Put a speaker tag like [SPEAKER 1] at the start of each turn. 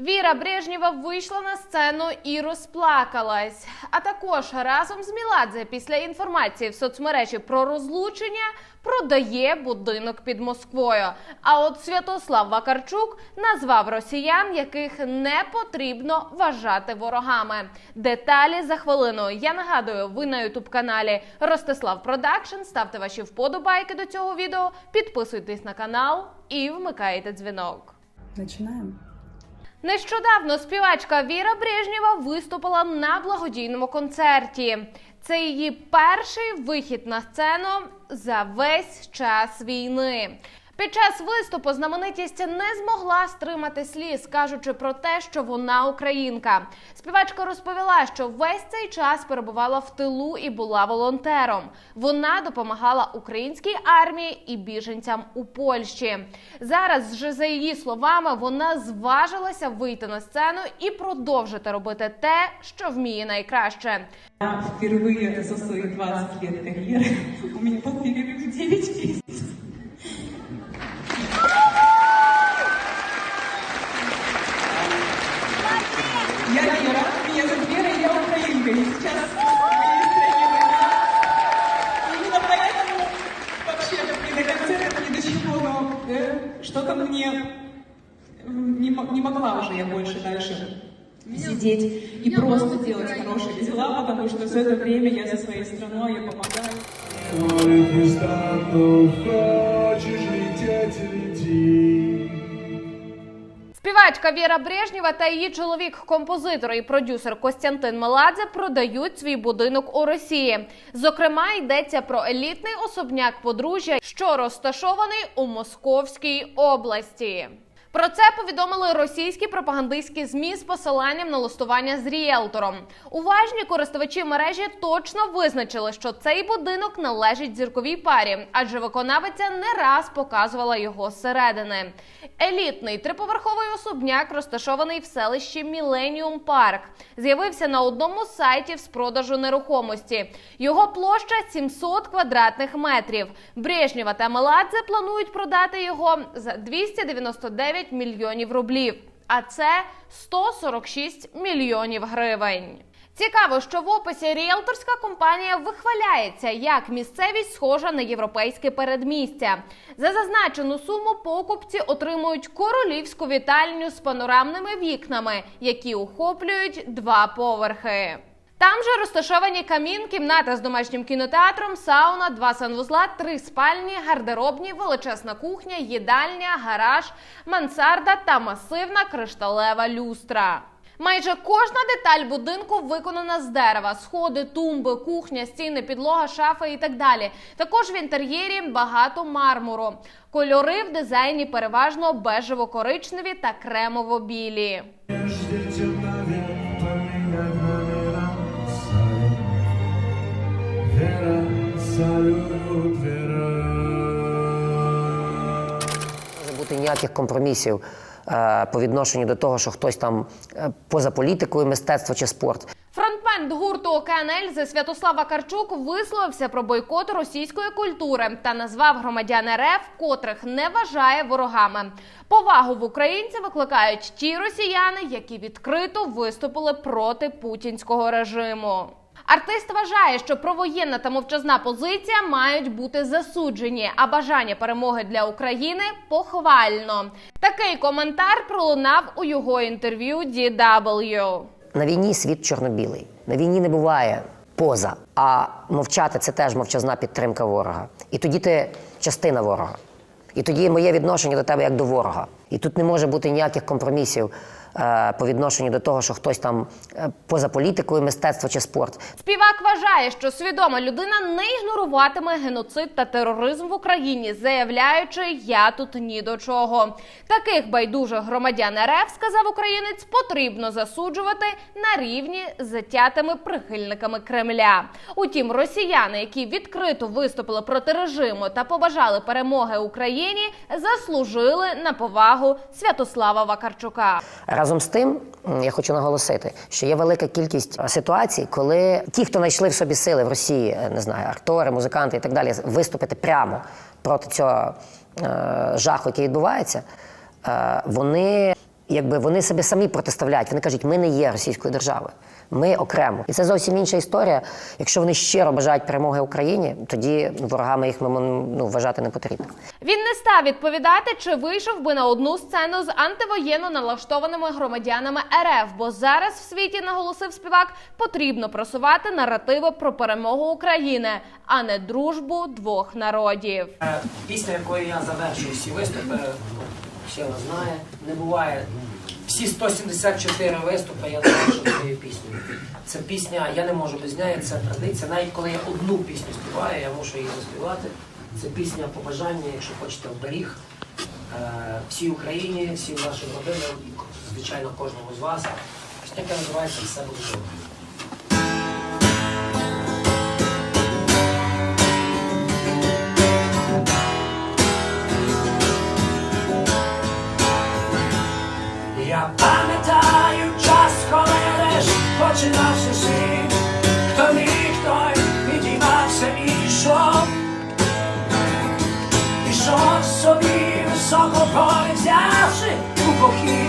[SPEAKER 1] Віра Брежнєва вийшла на сцену і розплакалась. А також разом з Міладзе після інформації в соцмережі про розлучення продає будинок під Москвою. А от Святослав Вакарчук назвав росіян, яких не потрібно вважати ворогами. Деталі за хвилину. Я нагадую, ви на ютуб каналі Ростислав Продакшн. Ставте ваші вподобайки до цього відео, підписуйтесь на канал і вмикайте дзвінок.
[SPEAKER 2] Начинаем.
[SPEAKER 1] Нещодавно співачка Віра Брежнєва виступила на благодійному концерті. Це її перший вихід на сцену за весь час війни. Під час виступу знаменитість не змогла стримати сліз, кажучи про те, що вона українка. Співачка розповіла, що весь цей час перебувала в тилу і була волонтером. Вона допомагала українській армії і біженцям у Польщі. Зараз же за її словами вона зважилася вийти на сцену і продовжити робити те, що вміє найкраще.
[SPEAKER 3] Я впервые за свои 20 лет карьеры у меня был перерыв в 9 месяцев. Мне не, не могла уже я больше дальше сидеть и просто делать хорошие дела, потому что все это время я за своей страной, я помогаю.
[SPEAKER 4] Нестану, хочешь лететь, лети.
[SPEAKER 1] Співачка Віра Брежнєва та її чоловік, композитор і продюсер Костянтин Меладзе продають свій будинок у Росії. Зокрема, йдеться про елітний особняк подружжя, що розташований у Московській області. Про це повідомили російські пропагандистські змі з посиланням на листування з ріелтором. Уважні користувачі мережі точно визначили, що цей будинок належить зірковій парі, адже виконавиця не раз показувала його зсередини. Елітний триповерховий особняк розташований в селищі Міленіум Парк. З'явився на одному з сайтів з продажу нерухомості. Його площа 700 квадратних метрів. Брежнєва та Меладзе планують продати його за 299 мільйонів рублів. А це 146 мільйонів гривень. Цікаво, що в описі ріелторська компанія вихваляється, як місцевість схожа на європейське передмістя. За зазначену суму покупці отримують королівську вітальню з панорамними вікнами, які охоплюють два поверхи. Там же розташовані камін, кімната з домашнім кінотеатром, сауна, два санвузла, три спальні, гардеробні, величезна кухня, їдальня, гараж, мансарда та масивна кришталева люстра. Майже кожна деталь будинку виконана з дерева: сходи, тумби, кухня, стіни, підлога, шафи і так далі. Також в інтер'єрі багато мармуру. Кольори в дизайні переважно бежево-коричневі та кремово-білі.
[SPEAKER 5] Бути ніяких компромісів е, по відношенню до того, що хтось там е, поза політикою, мистецтво чи спорт.
[SPEAKER 1] Фронтмен гурту «Океан Ельзи» Святослав Вакарчук висловився про бойкот російської культури та назвав громадян РФ, котрих не вважає ворогами. Повагу в українці викликають ті росіяни, які відкрито виступили проти путінського режиму. Артист вважає, що провоєнна та мовчазна позиція мають бути засуджені, а бажання перемоги для України похвально. Такий коментар пролунав у його інтерв'ю DW.
[SPEAKER 5] На війні світ чорно-білий. На війні не буває поза. А мовчати це теж мовчазна підтримка ворога. І тоді ти частина ворога. І тоді моє відношення до тебе як до ворога. І тут не може бути ніяких компромісів по відношенню до того, що хтось там е, поза політикою, мистецтво чи спорт.
[SPEAKER 1] Співак вважає, що свідома людина не ігноруватиме геноцид та тероризм в Україні, заявляючи Я тут ні до чого. Таких байдужих громадян РФ, сказав українець, потрібно засуджувати на рівні з затятими прихильниками Кремля. Утім, росіяни, які відкрито виступили проти режиму та побажали перемоги Україні, заслужили на повагу Святослава Вакарчука.
[SPEAKER 5] Разом з тим, я хочу наголосити, що є велика кількість ситуацій, коли ті, хто знайшли в собі сили в Росії, е, не знаю, актори, музиканти і так далі, виступити прямо проти цього е, жаху, який відбувається, е, вони
[SPEAKER 6] якби вони себе самі протиставляють. Вони кажуть, ми не є російською державою, ми окремо. І це зовсім інша історія. Якщо вони щиро бажають перемоги Україні, тоді ворогами їх ну, вважати не потрібно.
[SPEAKER 1] Він не став відповідати, чи вийшов би на одну сцену з антивоєнно налаштованими громадянами РФ, бо зараз в світі наголосив співак, потрібно просувати наративи про перемогу України, а не дружбу двох народів.
[SPEAKER 5] Е, Пісня, якою я завершую всі виступи, ще раз знає, не буває. Всі 174 виступи я завершую цією піснею. Це пісня, я не можу без неї, це традиція. Навіть коли я одну пісню співаю, я мушу її заспівати. Це пісня побажання, якщо хочете, оберіг е, всій Україні, всім нашим родинам звичайно, кожному з вас. Пісня, яка називається Все буде добре. Високо взявши у похід